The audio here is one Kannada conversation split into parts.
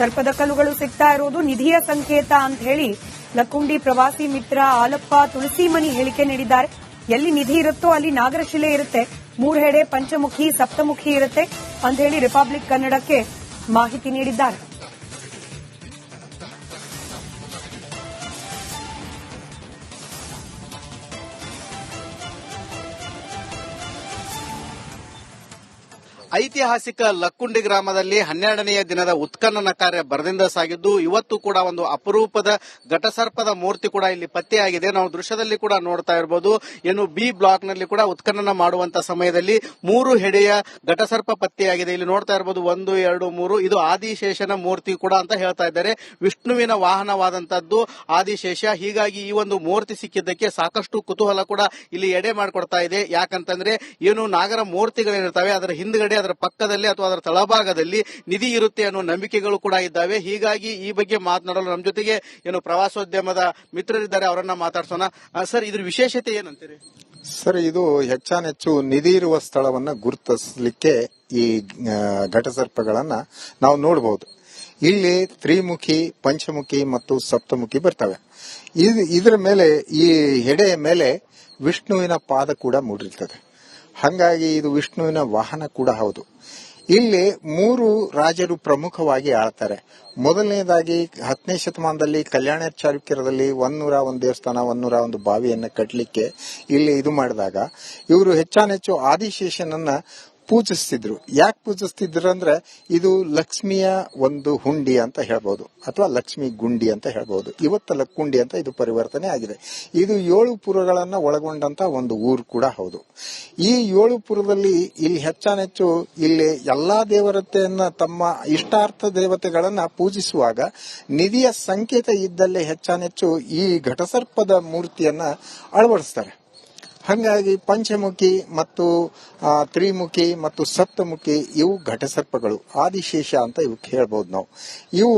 ಸರ್ಪದ ಕಲ್ಲುಗಳು ಸಿಗ್ತಾ ಇರೋದು ನಿಧಿಯ ಸಂಕೇತ ಅಂತ ಹೇಳಿ ಲಕ್ಕುಂಡಿ ಪ್ರವಾಸಿ ಮಿತ್ರ ಆಲಪ್ಪ ತುಳಸಿಮನಿ ಹೇಳಿಕೆ ನೀಡಿದ್ದಾರೆ. ಎಲ್ಲಿ ನಿಧಿ ಇರುತ್ತೋ ಅಲ್ಲಿ ನಾಗರಶಿಲೆ ಇರುತ್ತೆ. ಮೂರ್ಹೆಡೆ ಪಂಚಮುಖಿ ಸಪ್ತಮುಖಿ ಇರುತ್ತೆ ಅಂತ ಹೇಳಿ ರಿಪಬ್ಲಿಕ್ ಕನ್ನಡಕ್ಕೆ ಮಾಹಿತಿ ನೀಡಿದ್ದಾರೆ. ಐತಿಹಾಸಿಕ ಲಕ್ಕುಂಡಿ ಗ್ರಾಮದಲ್ಲಿ ಹನ್ನೆರಡನೆಯ ದಿನದ ಉತ್ಖನನ ಕಾರ್ಯ ಬರದಿಂದ ಸಾಗಿದ್ದು, ಇವತ್ತು ಕೂಡ ಒಂದು ಅಪರೂಪದ ಘಟಸರ್ಪದ ಮೂರ್ತಿ ಕೂಡ ಇಲ್ಲಿ ಪತ್ತೆಯಾಗಿದೆ. ನಾವು ದೃಶ್ಯದಲ್ಲಿ ಕೂಡ ನೋಡ್ತಾ ಇರಬಹುದು ಏನು ಬಿ ಬ್ಲಾಕ್ನಲ್ಲಿ ಕೂಡ ಉತ್ಖನನ ಮಾಡುವಂತ ಸಮಯದಲ್ಲಿ ಮೂರು ಹೆಡೆಯ ಘಟಸರ್ಪ ಪತ್ತೆಯಾಗಿದೆ. ಇಲ್ಲಿ ನೋಡ್ತಾ ಇರಬಹುದು ಒಂದು, ಎರಡು, ಮೂರು, ಇದು ಆದಿಶೇಷನ ಮೂರ್ತಿ ಕೂಡ ಅಂತ ಹೇಳ್ತಾ ಇದ್ದಾರೆ. ವಿಷ್ಣುವಿನ ವಾಹನವಾದಂತದ್ದು ಆದಿಶೇಷ. ಹೀಗಾಗಿ ಈ ಒಂದು ಮೂರ್ತಿ ಸಿಕ್ಕಿದ್ದಕ್ಕೆ ಸಾಕಷ್ಟು ಕುತೂಹಲ ಕೂಡ ಇಲ್ಲಿ ಎಡೆ ಮಾಡಿಕೊಡ್ತಾ ಇದೆ. ಯಾಕಂತಂದ್ರೆ, ಏನು ನಾಗರ ಮೂರ್ತಿಗಳೇನಿರ್ತವೆ, ಅದರ ಹಿಂದ್ಗಡೆ ಅದರ ಪಕ್ಕದಲ್ಲಿ ಅಥವಾ ಅದರ ತಳಭಾಗದಲ್ಲಿ ನಿಧಿ ಇರುತ್ತೆ ಅನ್ನೋ ನಂಬಿಕೆಗಳು ಕೂಡ ಇದ್ದಾವೆ. ಹೀಗಾಗಿ ಈ ಬಗ್ಗೆ ಮಾತನಾಡಲು ನಮ್ಮ ಜೊತೆಗೆ ಏನು ಪ್ರವಾಸೋದ್ಯಮದ ಮಿತ್ರರಿದ್ದಾರೆ, ಅವರನ್ನ ಮಾತಾಡ್ಸೋಣ. ಸರ್, ಇದ್ರ ವಿಶೇಷತೆ ಏನಂತೀರಿ? ಸರ್, ಇದು ಹೆಚ್ಚಾನೆಚ್ಚು ನಿಧಿ ಇರುವ ಸ್ಥಳವನ್ನ ಗುರುತಿಸಲಿಕ್ಕೆ ಈ ಘಟಸರ್ಪಗಳನ್ನ ನಾವು ನೋಡಬಹುದು ಇಲ್ಲಿ ತ್ರಿಮುಖಿ, ಪಂಚಮುಖಿ ಮತ್ತು ಸಪ್ತಮುಖಿ ಬರ್ತವೆ. ಇದರ ಮೇಲೆ, ಈ ಹೆಡೆಯ ಮೇಲೆ ವಿಷ್ಣುವಿನ ಪಾದ ಕೂಡ ಮೂಡಿರ್ತದೆ. ಹಂಗಾಗಿ ಇದು ವಿಷ್ಣುವಿನ ವಾಹನ ಕೂಡ ಹೌದು. ಇಲ್ಲಿ ಮೂರು ರಾಜರು ಪ್ರಮುಖವಾಗಿ ಆಳ್ತಾರೆ. ಮೊದಲನೇದಾಗಿ ಹತ್ತನೇ ಶತಮಾನದಲ್ಲಿ ಕಲ್ಯಾಣ ಚಾಲುಕ್ಯರದಲ್ಲಿ ಒಂದೂರ ಒಂದು ದೇವಸ್ಥಾನ, ಒಂದೂರ ಒಂದು ಬಾವಿಯನ್ನು ಕಟ್ಟಲಿಕ್ಕೆ ಇಲ್ಲಿ ಇದು ಮಾಡಿದಾಗ ಇವರು ಹೆಚ್ಚಾನೆಚ್ಚು ಆದಿಶೇಷನನ್ನ ಪೂಜಿಸ್ತಿದ್ರು. ಯಾಕೆ ಪೂಜಿಸ್ತಿದ್ರು ಅಂದ್ರೆ ಇದು ಲಕ್ಷ್ಮಿಯ ಒಂದು ಹುಂಡಿ ಅಂತ ಹೇಳ್ಬೋದು, ಅಥವಾ ಲಕ್ಷ್ಮಿ ಗುಂಡಿ ಅಂತ ಹೇಳ್ಬೋದು. ಇವತ್ತ ಲಕ್ಕುಂಡಿ ಅಂತ ಇದು ಪರಿವರ್ತನೆ ಆಗಿದೆ. ಇದು ಏಳು ಪುರಗಳನ್ನ ಒಳಗೊಂಡಂತ ಒಂದು ಊರು ಕೂಡ ಹೌದು. ಈ ಏಳು ಪುರದಲ್ಲಿ ಇಲ್ಲಿ ಹೆಚ್ಚಾನೆಚ್ಚು ಇಲ್ಲಿ ಎಲ್ಲಾ ದೇವರತೆಯನ್ನ ತಮ್ಮ ಇಷ್ಟಾರ್ಥ ದೇವತೆಗಳನ್ನ ಪೂಜಿಸುವಾಗ ನಿಧಿಯ ಸಂಕೇತ ಇದ್ದಲ್ಲಿ ಹೆಚ್ಚಾನೆಚ್ಚು ಈ ಘಟಸರ್ಪದ ಮೂರ್ತಿಯನ್ನ ಅಳವಡಿಸ್ತಾರೆ. ಹಂಗಾಗಿ ಪಂಚಮುಖಿ ಮತ್ತು ತ್ರಿಮುಖಿ ಮತ್ತು ಸಪ್ತಮುಖಿ ಇವು ಘಟಸರ್ಪಗಳು, ಆದಿಶೇಷ ಅಂತ ಇವಕ್ಕೆ ಹೇಳ್ಬೋದು ನಾವು. ಇವು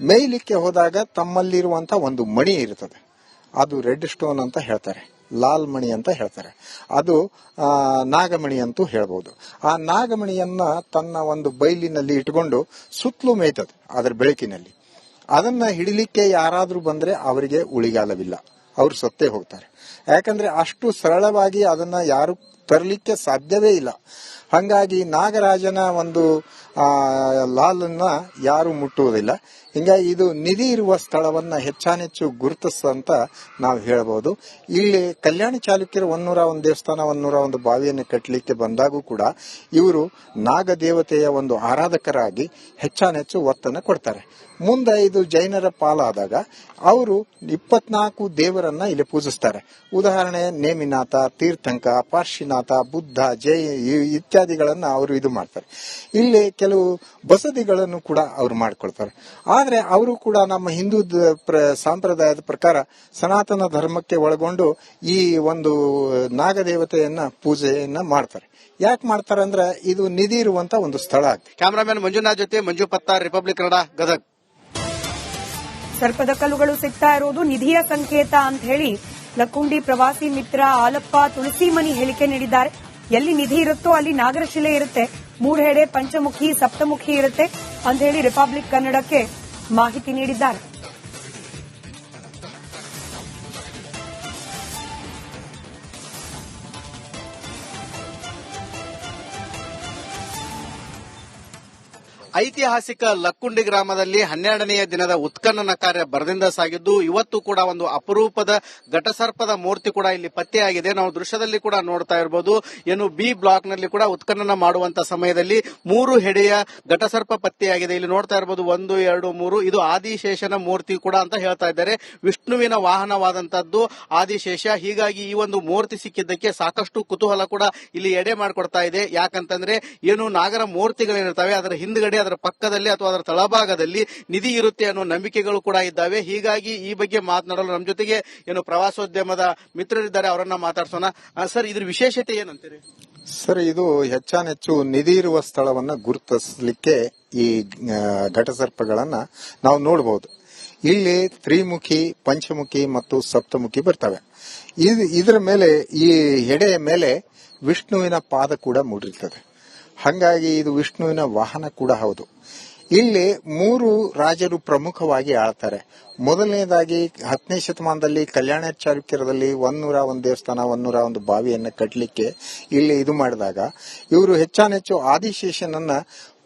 ಮೇಯ್ಲಿಕ್ಕೆ ಹೋದಾಗ ತಮ್ಮಲ್ಲಿರುವಂತ ಒಂದು ಮಣಿ ಇರ್ತದೆ. ಅದು ರೆಡ್ ಸ್ಟೋನ್ ಅಂತ ಹೇಳ್ತಾರೆ, ಲಾಲ್ ಮಣಿ ಅಂತ ಹೇಳ್ತಾರೆ. ಅದು ನಾಗಮಣಿ ಅಂತೂ ಹೇಳ್ಬೋದು. ಆ ನಾಗಮಣಿಯನ್ನ ತನ್ನ ಒಂದು ಬೈಲಿನಲ್ಲಿ ಇಟ್ಕೊಂಡು ಸುತ್ತಲೂ ಮೇಯ್ತದೆ ಅದರ ಬೆಳಕಿನಲ್ಲಿ. ಅದನ್ನ ಹಿಡಿಲಿಕ್ಕೆ ಯಾರಾದ್ರೂ ಬಂದ್ರೆ ಅವರಿಗೆ ಉಳಿಗಾಲವಿಲ್ಲ. ಅವರು ಸತ್ತೇ ಹೋಗ್ತಾರೆ. ಯಾಕಂದ್ರೆ ಅಷ್ಟು ಸರಳವಾಗಿ ಅದನ್ನ ಯಾರು ತರಲಿಕ್ಕೆ ಸಾಧ್ಯವೇ ಇಲ್ಲ. ಹಂಗಾಗಿ ನಾಗರಾಜನ ಒಂದು, ಆ, ಲಾಲನ್ನ ಯಾರು ಮುಟ್ಟುವುದಿಲ್ಲ. ಹಿಂಗಾಗಿ ಇದು ನಿಧಿ ಇರುವ ಸ್ಥಳವನ್ನ ಹೆಚ್ಚಾನೆಚ್ಚು ಗುರುತಿಸಂತ ನಾವು ಹೇಳಬಹುದು ಇಲ್ಲಿ ಕಲ್ಯಾಣ ಚಾಲುಕ್ಯರು ಒಂದೂರ ಒಂದು ದೇವಸ್ಥಾನ, ಒಂದೂರ ಒಂದು ಬಾವಿಯನ್ನು ಕಟ್ಟಲಿಕ್ಕೆ ಬಂದಾಗೂ ಕೂಡ ಇವರು ನಾಗ ದೇವತೆಯ ಒಂದು ಆರಾಧಕರಾಗಿ ಹೆಚ್ಚಾನೆಚ್ಚು ಒತ್ತನ್ನು ಕೊಡ್ತಾರೆ. ಮುಂದೆ ಇದು ಜೈನರ ಪಾಲಾದಾಗ ಅವರು ಇಪ್ಪತ್ನಾಲ್ಕು ದೇವರನ್ನ ಇಲ್ಲಿ ಪೂಜಿಸ್ತಾರೆ. ಉದಾಹರಣೆ ನೇಮಿನಾಥ, ತೀರ್ಥಂಕ, ಪಾರ್ಶಿನಾಥ ಬುದ್ಧ ಜೈ ಇತ್ಯಾದಿಗಳನ್ನ ಅವರು ಇದು ಮಾಡ್ತಾರೆ. ಇಲ್ಲಿ ಕೆಲವು ಬಸದಿಗಳನ್ನು ಕೂಡ ಅವರು ಮಾಡ್ಕೊಳ್ತಾರೆ. ಆದ್ರೆ ಅವರು ಕೂಡ ನಮ್ಮ ಹಿಂದೂ ಸಂಪ್ರದಾಯದ ಪ್ರಕಾರ ಸನಾತನ ಧರ್ಮಕ್ಕೆ ಒಳಗೊಂಡು ಈ ಒಂದು ನಾಗದೇವತೆಯನ್ನ ಪೂಜೆಯನ್ನ ಮಾಡ್ತಾರೆ. ಯಾಕೆ ಮಾಡ್ತಾರೆ ಅಂದ್ರೆ ಇದು ನಿಧಿ ಇರುವಂತ ಒಂದು ಸ್ಥಳ ಆಗ್ತದೆ ಕ್ಯಾಮರಾಮನ್ ಮಂಜುನಾಥ್ ಜೊತೆ ಮಂಜು ಪತ್ತಾರ್ ರಿಪಬ್ಲಿಕ್ ಕನ್ನಡ ಗದಗ್. ಸರ್ಪದ ಕಲ್ಲುಗಳು ಸಿಗ್ತಾ ಇರೋದು ನಿಧಿಯ ಸಂಕೇತ ಅಂತ ಹೇಳಿ ಲಕ್ಕುಂಡಿ ಪ್ರವಾಸಿ ಮಿತ್ರ ಆಲಪ್ಪ ತುಳಸಿಮನಿ ಹೇಳಿಕೆ ನೀಡಿದ್ದಾರೆ. ಎಲ್ಲಿ ನಿಧಿ ಇರುತ್ತೋ ಅಲ್ಲಿ ನಾಗರಶಿಲೆ ಇರುತ್ತೆ. ಮೂರ್ಹೆಡೆ ಪಂಚಮುಖಿ ಸಪ್ತಮುಖಿ ಇರುತ್ತೆ. ಅಂತ ಹೇಳಿ ರಿಪಬ್ಲಿಕ್ ಕನ್ನಡಕ್ಕೆ ಮಾಹಿತಿ ನೀಡಿದ್ದಾರೆ. ಐತಿಹಾಸಿಕ ಲಕ್ಕುಂಡಿ ಗ್ರಾಮದಲ್ಲಿ ಹನ್ನೆರಡನೆಯ ದಿನದ ಉತ್ಖನನ ಕಾರ್ಯ ಬರದಿಂದ ಸಾಗಿದ್ದು, ಇವತ್ತು ಕೂಡ ಒಂದು ಅಪರೂಪದ ಘಟಸರ್ಪದ ಮೂರ್ತಿ ಕೂಡ ಇಲ್ಲಿ ಪತ್ತೆಯಾಗಿದೆ. ನಾವು ದೃಶ್ಯದಲ್ಲಿ ಕೂಡ ನೋಡ್ತಾ ಇರಬಹುದು ಏನು ಬಿ ಬ್ಲಾಕ್ನಲ್ಲಿ ಕೂಡ ಉತ್ಖನನ ಮಾಡುವಂತ ಸಮಯದಲ್ಲಿ ಮೂರು ಹೆಡೆಯ ಘಟಸರ್ಪ ಪತ್ತೆಯಾಗಿದೆ. ಇಲ್ಲಿ ನೋಡ್ತಾ ಇರಬಹುದು ಒಂದು, ಎರಡು, ಮೂರು, ಇದು ಆದಿಶೇಷನ ಮೂರ್ತಿ ಕೂಡ ಅಂತ ಹೇಳ್ತಾ ಇದ್ದಾರೆ. ವಿಷ್ಣುವಿನ ವಾಹನವಾದಂತದ್ದು ಆದಿಶೇಷ. ಹೀಗಾಗಿ ಈ ಒಂದು ಮೂರ್ತಿ ಸಿಕ್ಕಿದ್ದಕ್ಕೆ ಸಾಕಷ್ಟು ಕುತೂಹಲ ಕೂಡ ಇಲ್ಲಿ ಎಡೆ ಮಾಡಿಕೊಡ್ತಾ ಇದೆ. ಯಾಕಂತಂದ್ರೆ, ಏನು ನಾಗರ ಮೂರ್ತಿಗಳೇನಿರ್ತವೆ, ಅದರ ಹಿಂದ್ಗಡೆ ಅದರ ಪಕ್ಕದಲ್ಲಿ ಅಥವಾ ಅದರ ತಳಭಾಗದಲ್ಲಿ ನಿಧಿ ಇರುತ್ತೆ ಅನ್ನೋ ನಂಬಿಕೆಗಳು ಕೂಡ ಇದ್ದಾವೆ. ಹೀಗಾಗಿ ಈ ಬಗ್ಗೆ ಮಾತನಾಡಲು ನಮ್ಮ ಜೊತೆಗೆ ಏನು ಪ್ರವಾಸೋದ್ಯಮದ ಮಿತ್ರರಿದ್ದಾರೆ, ಅವರನ್ನ ಮಾತಾಡ್ಸೋಣ. ಸರ್, ಇದ್ರ ವಿಶೇಷತೆ ಏನಂತೀರಿ? ಸರ್, ಇದು ಹೆಚ್ಚಾನೆಚ್ಚು ನಿಧಿ ಇರುವ ಸ್ಥಳವನ್ನ ಗುರುತಿಸಲಿಕ್ಕೆ ಈ ಘಟಸರ್ಪಗಳನ್ನ ನಾವು ನೋಡಬಹುದು ಇಲ್ಲಿ ತ್ರಿಮುಖಿ, ಪಂಚಮುಖಿ ಮತ್ತು ಸಪ್ತಮುಖಿ ಬರ್ತವೆ. ಇದ್- ಇದರ ಮೇಲೆ, ಈ ಹೆಡೆಯ ಮೇಲೆ ವಿಷ್ಣುವಿನ ಪಾದ ಕೂಡ ಮೂಡಿರ್ತದೆ. ಹಂಗಾಗಿ ಇದು ವಿಷ್ಣುವಿನ ವಾಹನ ಕೂಡ ಹೌದು. ಇಲ್ಲಿ ಮೂರು ರಾಜರು ಪ್ರಮುಖವಾಗಿ ಆಳ್ತಾರೆ. ಮೊದಲನೇದಾಗಿ ಹತ್ತನೇ ಶತಮಾನದಲ್ಲಿ ಕಲ್ಯಾಣ ಚಾಲುಕ್ಯರದಲ್ಲಿ ಒಂದೂರ ಒಂದು ದೇವಸ್ಥಾನ, ಒಂದೂರ ಒಂದು ಬಾವಿಯನ್ನು ಕಟ್ಟಲಿಕ್ಕೆ ಇಲ್ಲಿ ಇದು ಮಾಡಿದಾಗ ಇವರು ಹೆಚ್ಚಾನೆಚ್ಚು ಆದಿಶೇಷನನ್ನ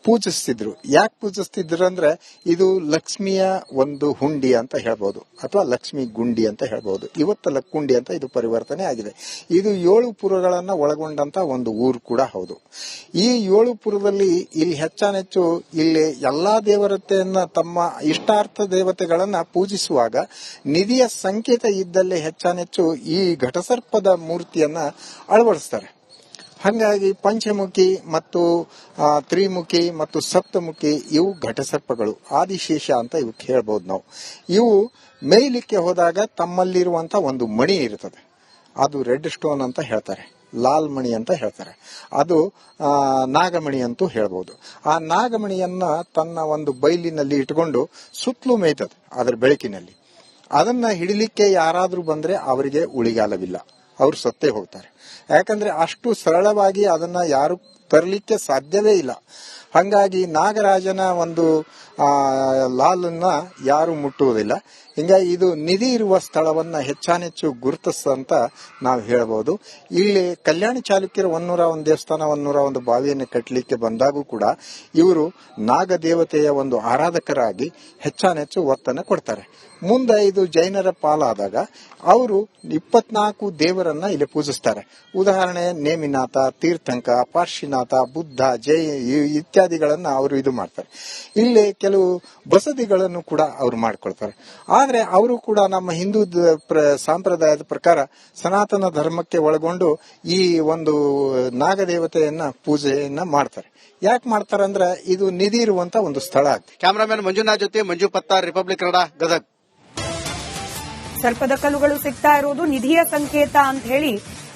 ಪೂಜಿಸ್ತಿದ್ರು. ಯಾಕೆ ಪೂಜಿಸ್ತಿದ್ರು ಅಂದ್ರೆ ಇದು ಲಕ್ಷ್ಮಿಯ ಒಂದು ಹುಂಡಿ ಅಂತ ಹೇಳ್ಬೋದು, ಅಥವಾ ಲಕ್ಷ್ಮಿ ಗುಂಡಿ ಅಂತ ಹೇಳ್ಬೋದು. ಇವತ್ತು ಲಕ್ಕುಂಡಿ ಅಂತ ಇದು ಪರಿವರ್ತನೆ ಆಗಿದೆ. ಇದು ಏಳು ಪುರಗಳನ್ನ ಒಳಗೊಂಡಂತ ಒಂದು ಊರು ಕೂಡ ಹೌದು. ಈ ಏಳು ಪುರದಲ್ಲಿ ಇಲ್ಲಿ ಹೆಚ್ಚಾನೆಚ್ಚು ಇಲ್ಲಿ ಎಲ್ಲಾ ದೇವರತೆಯನ್ನ ತಮ್ಮ ಇಷ್ಟಾರ್ಥ ದೇವತೆಗಳನ್ನ ಪೂಜಿಸುವಾಗ ನಿಧಿಯ ಸಂಕೇತ ಇದ್ದಲ್ಲಿ ಹೆಚ್ಚಾನೆಚ್ಚು ಈ ಘಟಸರ್ಪದ ಮೂರ್ತಿಯನ್ನ ಅಳವಡಿಸ್ತಾರೆ. ಹಾಗಾಗಿ ಪಂಚಮುಖಿ ಮತ್ತು ತ್ರಿಮುಖಿ ಮತ್ತು ಸಪ್ತಮುಖಿ ಇವು ಘಟಸರ್ಪಗಳು, ಆದಿಶೇಷ ಅಂತ ಇವಕ್ಕೆ ಹೇಳ್ಬೋದು ನಾವು. ಇವು ಮೇಯ್ಲಿಕ್ಕೆ ಹೋದಾಗ ತಮ್ಮಲ್ಲಿರುವಂತ ಒಂದು ಮಣಿ ಇರ್ತದೆ. ಅದು ರೆಡ್ ಸ್ಟೋನ್ ಅಂತ ಹೇಳ್ತಾರೆ, ಲಾಲ್ ಮಣಿ ಅಂತ ಹೇಳ್ತಾರೆ. ಅದು ನಾಗಮಣಿ ಅಂತೂ ಹೇಳ್ಬೋದು. ಆ ನಾಗಮಣಿಯನ್ನ ತನ್ನ ಒಂದು ಬೈಲಿನಲ್ಲಿ ಇಟ್ಕೊಂಡು ಸುತ್ತಲೂ ಮೇಯ್ತದೆ ಅದರ ಬೆಳಕಿನಲ್ಲಿ. ಅದನ್ನ ಹಿಡಿಲಿಕ್ಕೆ ಯಾರಾದರೂ ಬಂದ್ರೆ ಅವರಿಗೆ ಉಳಿಗಾಲವಿಲ್ಲ. ಅವ್ರು ಸತ್ತೇ ಹೋಗ್ತಾರೆ. ಯಾಕಂದ್ರೆ ಅಷ್ಟು ಸರಳವಾಗಿ ಅದನ್ನ ಯಾರು ತರಲಿಕ್ಕೆ ಸಾಧ್ಯವೇ ಇಲ್ಲ. ಹಂಗಾಗಿ ನಾಗರಾಜನ ಒಂದು, ಆ, ಲಾಲನ್ನ ಯಾರು ಮುಟ್ಟುವುದಿಲ್ಲ. ಹಿಂಗಾಗಿ ಇದು ನಿಧಿ ಇರುವ ಸ್ಥಳವನ್ನ ಹೆಚ್ಚಾನೆಚ್ಚು ಗುರುತಿಸ್ತಂತ ನಾವು ಹೇಳ್ಬೋದು. ಇಲ್ಲಿ ಕಲ್ಯಾಣ ಚಾಲುಕ್ಯರ ಒಂದೂರ ಒಂದು ದೇವಸ್ಥಾನ ಒಂದೂರ ಒಂದು ಬಾವಿಯನ್ನು ಕಟ್ಟಲಿಕ್ಕೆ ಬಂದಾಗೂ ಕೂಡ ಇವರು ನಾಗದೇವತೆಯ ಒಂದು ಆರಾಧಕರಾಗಿ ಹೆಚ್ಚಾನೆಚ್ಚು ಒತ್ತನ್ನು ಕೊಡ್ತಾರೆ. ಮುಂದೆ ಇದು ಜೈನರ ಪಾಲಾದಾಗ ಅವರು ಇಪ್ಪತ್ನಾಲ್ಕು ದೇವರನ್ನ ಇಲ್ಲಿ ಪೂಜಿಸ್ತಾರೆ. ಉದಾಹರಣೆ, ನೇಮಿನಾಥ, ತೀರ್ಥಂಕ, ಪಾರ್ಶಿನಾಥ, ಬುದ್ಧ, ಜೈ ಇತ್ಯಾದಿಗಳನ್ನ ಅವರು ಇದು ಮಾಡ್ತಾರೆ. ಇಲ್ಲಿ ಕೆಲವು ಬಸದಿಗಳನ್ನು ಕೂಡ ಅವರು ಮಾಡ್ಕೊಳ್ತಾರೆ. ಆದ್ರೆ ಅವರು ಕೂಡ ನಮ್ಮ ಹಿಂದೂ ಸಂಪ್ರದಾಯದ ಪ್ರಕಾರ ಸನಾತನ ಧರ್ಮಕ್ಕೆ ಒಳಗೊಂಡು ಈ ಒಂದು ನಾಗದೇವತೆಯನ್ನ ಪೂಜೆಯನ್ನ ಮಾಡ್ತಾರೆ. ಯಾಕೆ ಮಾಡ್ತಾರೆ ಅಂದ್ರೆ ಇದು ನಿಧಿ ಇರುವಂತ ಒಂದು ಸ್ಥಳ ಆಗ್ತದೆ. ಕ್ಯಾಮರಾಮನ್ ಮಂಜುನಾಥ್ ಜೊತೆ ಮಂಜು ಪತ್ತಾರ್ ರಿಪಬ್ಲಿಕ್ ಕನ್ನಡ ಗದಗ್. ಸರ್ಪದ ಕಲ್ಲುಗಳು ಸಿಗ್ತಾ ಇರೋದು ನಿಧಿಯ ಸಂಕೇತ ಅಂತ ಹೇಳಿ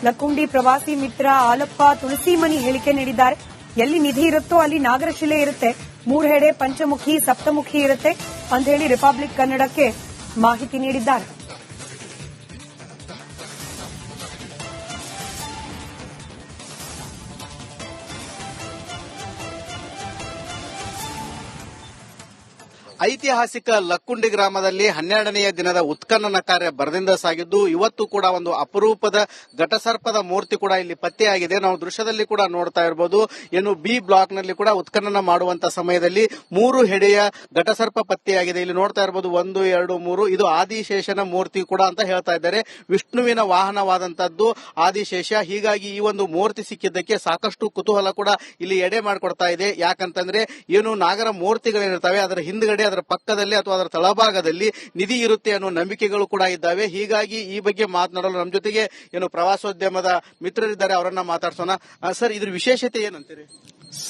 ಲಕ್ಕುಂಡಿ ಪ್ರವಾಸಿ ಮಿತ್ರ ಆಲಪ್ಪ ತುಳಸಿಮನಿ ಹೇಳಿಕೆ ನೀಡಿದ್ದಾರೆ. ಎಲ್ಲಿ ನಿಧಿ ಇರುತ್ತೋ ಅಲ್ಲಿ ನಾಗರಶಿಲೆ ಇರುತ್ತೆ. ಮೂರ್ಹೆಡೆ ಪಂಚಮುಖಿ ಸಪ್ತಮುಖಿ ಇರುತ್ತೆ ಅಂತ ಹೇಳಿ ರಿಪಬ್ಲಿಕ್ ಕನ್ನಡಕ್ಕೆ ಮಾಹಿತಿ ನೀಡಿದ್ದಾರೆ. ಐತಿಹಾಸಿಕ ಲಕ್ಕುಂಡಿ ಗ್ರಾಮದಲ್ಲಿ ಹನ್ನೆರಡನೆಯ ದಿನದ ಉತ್ಖನನ ಕಾರ್ಯ ಬರದಿಂದ ಸಾಗಿದ್ದು, ಇವತ್ತು ಕೂಡ ಒಂದು ಅಪರೂಪದ ಘಟಸರ್ಪದ ಮೂರ್ತಿ ಕೂಡ ಇಲ್ಲಿ ಪತ್ತೆಯಾಗಿದೆ. ನಾವು ದೃಶ್ಯದಲ್ಲಿ ಕೂಡ ನೋಡ್ತಾ ಇರಬಹುದು ಏನು ಬಿ ಬ್ಲಾಕ್ನಲ್ಲಿ ಕೂಡ ಉತ್ಖನನ ಮಾಡುವಂತ ಸಮಯದಲ್ಲಿ ಮೂರು ಹೆಡೆಯ ಘಟಸರ್ಪ ಪತ್ತೆಯಾಗಿದೆ. ಇಲ್ಲಿ ನೋಡ್ತಾ ಇರಬಹುದು ಒಂದು, ಎರಡು, ಮೂರು. ಇದು ಆದಿಶೇಷನ ಮೂರ್ತಿ ಕೂಡ ಅಂತ ಹೇಳ್ತಾ ಇದ್ದಾರೆ. ವಿಷ್ಣುವಿನ ವಾಹನವಾದಂತದ್ದು ಆದಿಶೇಷ. ಹೀಗಾಗಿ ಈ ಒಂದು ಮೂರ್ತಿ ಸಿಕ್ಕಿದ್ದಕ್ಕೆ ಸಾಕಷ್ಟು ಕುತೂಹಲ ಕೂಡ ಇಲ್ಲಿ ಎಡೆ ಮಾಡಿಕೊಡ್ತಾ ಇದೆ. ಯಾಕಂತಂದ್ರೆ, ಏನು ನಾಗರ ಮೂರ್ತಿಗಳಿರ್ತವೆ, ಅದರ ಹಿಂದ್ಗಡೆ ಅದರ ಪಕ್ಕದಲ್ಲಿ ಅಥವಾ ಅದರ ತಳಭಾಗದಲ್ಲಿ ನಿಧಿ ಇರುತ್ತೆ ಅನ್ನೋ ನಂಬಿಕೆಗಳು ಕೂಡ ಇದ್ದಾವೆ. ಹೀಗಾಗಿ ಈ ಬಗ್ಗೆ ಮಾತನಾಡಲು ನಮ್ಮ ಜೊತೆಗೆ ಏನು ಪ್ರವಾಸೋದ್ಯಮದ ಮಿತ್ರರಿದ್ದಾರೆ, ಅವರನ್ನ ಮಾತಾಡ್ಸೋಣ. ಸರ್, ಇದ್ರ ವಿಶೇಷತೆ ಏನಂತೀರಿ?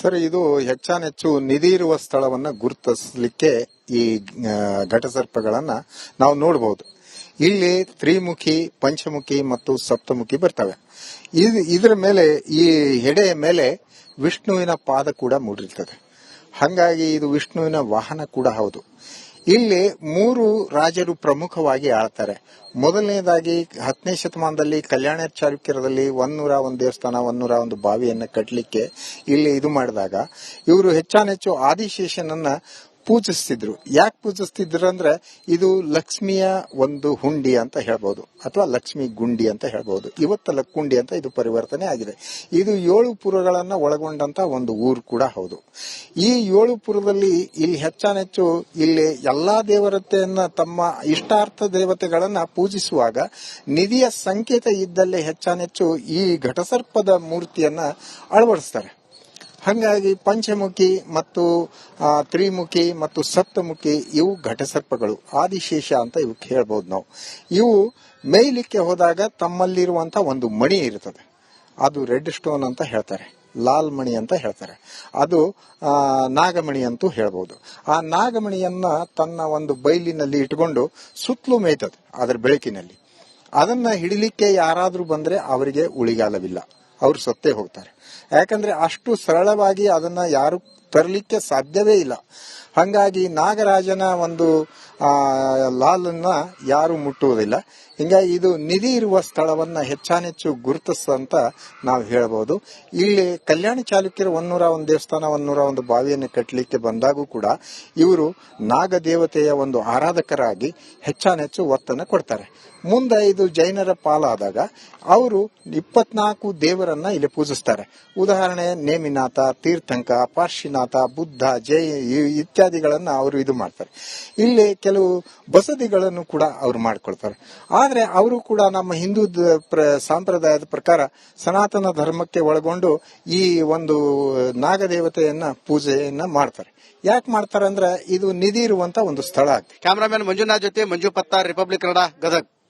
ಸರ್, ಇದು ಹೆಚ್ಚಾನೆಚ್ಚು ನಿಧಿ ಇರುವ ಸ್ಥಳವನ್ನ ಗುರುತಿಸಲಿಕ್ಕೆ ಈ ಘಟಸರ್ಪಗಳನ್ನ ನಾವು ನೋಡಬಹುದು ಇಲ್ಲಿ ತ್ರಿಮುಖಿ, ಪಂಚಮುಖಿ ಮತ್ತು ಸಪ್ತಮುಖಿ ಬರ್ತವೆ. ಇದ್- ಇದರ ಮೇಲೆ, ಈ ಹೆಡೆಯ ಮೇಲೆ ವಿಷ್ಣುವಿನ ಪಾದ ಕೂಡ ಮೂಡಿರ್ತದೆ. ಹಂಗಾಗಿ ಇದು ವಿಷ್ಣುವಿನ ವಾಹನ ಕೂಡ ಹೌದು. ಇಲ್ಲಿ ಮೂರು ರಾಜರು ಪ್ರಮುಖವಾಗಿ ಆಳ್ತಾರೆ. ಮೊದಲನೇದಾಗಿ ಹತ್ತನೇ ಶತಮಾನದಲ್ಲಿ ಕಲ್ಯಾಣ ಚಾಲುಕ್ಯರದಲ್ಲಿ ಒಂದೂರ ಒಂದು ದೇವಸ್ಥಾನ, ಒಂದೂರ ಒಂದು ಬಾವಿಯನ್ನು ಕಟ್ಟಲಿಕ್ಕೆ ಇಲ್ಲಿ ಇದು ಮಾಡಿದಾಗ ಇವರು ಹೆಚ್ಚಾನೆಚ್ಚು ಆದಿಶೇಷನನ್ನ ಪೂಜಿಸ್ತಿದ್ರು. ಯಾಕೆ ಪೂಜಿಸ್ತಿದ್ರು ಅಂದ್ರೆ ಇದು ಲಕ್ಷ್ಮಿಯ ಒಂದು ಹುಂಡಿ ಅಂತ ಹೇಳ್ಬೋದು, ಅಥವಾ ಲಕ್ಷ್ಮಿ ಗುಂಡಿ ಅಂತ ಹೇಳ್ಬೋದು. ಇವತ್ತು ಲಕ್ಕುಂಡಿ ಅಂತ ಇದು ಪರಿವರ್ತನೆ ಆಗಿದೆ. ಇದು ಏಳು ಪುರಗಳನ್ನ ಒಳಗೊಂಡಂತ ಒಂದು ಊರು ಕೂಡ ಹೌದು. ಈ ಏಳು ಪುರದಲ್ಲಿ ಇಲ್ಲಿ ಹೆಚ್ಚಾನೆಚ್ಚು ಇಲ್ಲಿ ಎಲ್ಲಾ ದೇವರತೆಯನ್ನ ತಮ್ಮ ಇಷ್ಟಾರ್ಥ ದೇವತೆಗಳನ್ನ ಪೂಜಿಸುವಾಗ ನಿಧಿಯ ಸಂಕೇತ ಇದ್ದಲ್ಲಿ ಹೆಚ್ಚಾನೆಚ್ಚು ಈ ಘಟಸರ್ಪದ ಮೂರ್ತಿಯನ್ನ ಅಳವಡಿಸ್ತಾರೆ. ಹಂಗಾಗಿ ಪಂಚಮುಖಿ ಮತ್ತು ತ್ರಿಮುಖಿ ಮತ್ತು ಸಪ್ತಮುಖಿ ಇವು ಘಟಸರ್ಪಗಳು, ಆದಿಶೇಷ ಅಂತ ಇವಕ್ಕೆ ಹೇಳ್ಬೋದು ನಾವು. ಇವು ಮೇಯ್ಲಿಕ್ಕೆ ಹೋದಾಗ ತಮ್ಮಲ್ಲಿರುವಂತ ಒಂದು ಮಣಿ ಇರ್ತದೆ. ಅದು ರೆಡ್ ಸ್ಟೋನ್ ಅಂತ ಹೇಳ್ತಾರೆ, ಲಾಲ್ ಮಣಿ ಅಂತ ಹೇಳ್ತಾರೆ. ಅದು ನಾಗಮಣಿ ಅಂತೂ ಹೇಳ್ಬೋದು. ಆ ನಾಗಮಣಿಯನ್ನ ತನ್ನ ಒಂದು ಬೈಲಿನಲ್ಲಿ ಇಟ್ಕೊಂಡು ಸುತ್ತಲೂ ಮೇಯ್ತದೆ ಅದರ ಬೆಳಕಿನಲ್ಲಿ. ಅದನ್ನ ಹಿಡಿಲಿಕ್ಕೆ ಯಾರಾದರೂ ಬಂದ್ರೆ ಅವರಿಗೆ ಉಳಿಗಾಲವಿಲ್ಲ. ಅವ್ರು ಸತ್ತೇ ಹೋಗ್ತಾರೆ. ಯಾಕಂದ್ರೆ ಅಷ್ಟು ಸರಳವಾಗಿ ಅದನ್ನ ಯಾರು ತರಲಿಕ್ಕೆ ಸಾಧ್ಯವೇ ಇಲ್ಲ. ಹಂಗಾಗಿ ನಾಗರಾಜನ ಒಂದು ಆ, ಲಾಲನ್ನ ಯಾರು ಮುಟ್ಟುವುದಿಲ್ಲ. ಹಿಂಗಾಗಿ ಇದು ನಿಧಿ ಇರುವ ಸ್ಥಳವನ್ನ ಹೆಚ್ಚಾನೆಚ್ಚು ಗುರುತಿಸ್ತಂತ ನಾವು ಹೇಳ್ಬೋದು. ಇಲ್ಲಿ ಕಲ್ಯಾಣ ಚಾಲುಕ್ಯರು ಒಂದೂರ ಒಂದು ದೇವಸ್ಥಾನ ಒಂದೂರ ಒಂದು ಬಾವಿಯನ್ನು ಕಟ್ಟಲಿಕ್ಕೆ ಬಂದಾಗೂ ಕೂಡ ಇವರು ನಾಗದೇವತೆಯ ಒಂದು ಆರಾಧಕರಾಗಿ ಹೆಚ್ಚಾನೆಚ್ಚು ಒತ್ತನ್ನು ಕೊಡ್ತಾರೆ. ಮುಂದೆ ಇದು ಜೈನರ ಪಾಲಾದಾಗ ಅವರು ಇಪ್ಪತ್ನಾಲ್ಕು ದೇವರನ್ನ ಇಲ್ಲಿ ಪೂಜಿಸ್ತಾರೆ. ಉದಾಹರಣೆ, ನೇಮಿನಾಥ, ತೀರ್ಥಂಕ, ಪಾರ್ಶಿನಾಥ, ಬುದ್ಧ, ಜೈ ಇತ್ಯಾದಿಗಳನ್ನ ಅವರು ಇದು ಮಾಡ್ತಾರೆ. ಇಲ್ಲಿ ಕೆಲವು ಬಸದಿಗಳನ್ನು ಕೂಡ ಅವರು ಮಾಡ್ಕೊಳ್ತಾರೆ. ಆದ್ರೆ ಅವರು ಕೂಡ ನಮ್ಮ ಹಿಂದೂ ಸಂಪ್ರದಾಯದ ಪ್ರಕಾರ ಸನಾತನ ಧರ್ಮಕ್ಕೆ ಒಳಗೊಂಡು ಈ ಒಂದು ನಾಗದೇವತೆಯನ್ನ ಪೂಜೆಯನ್ನ ಮಾಡ್ತಾರೆ. ಯಾಕೆ ಮಾಡ್ತಾರೆ ಅಂದ್ರೆ ಇದು ನಿಧಿ ಇರುವಂತ ಒಂದು ಸ್ಥಳ ಆಗ್ತದೆ ಕ್ಯಾಮರಾಮನ್ ಮಂಜುನಾಥ್ ಜೊತೆ ಮಂಜು ಪತ್ತಾರ್, ರಿಪಬ್ಲಿಕ್ ಕನ್ನಡ ಗದಗ್.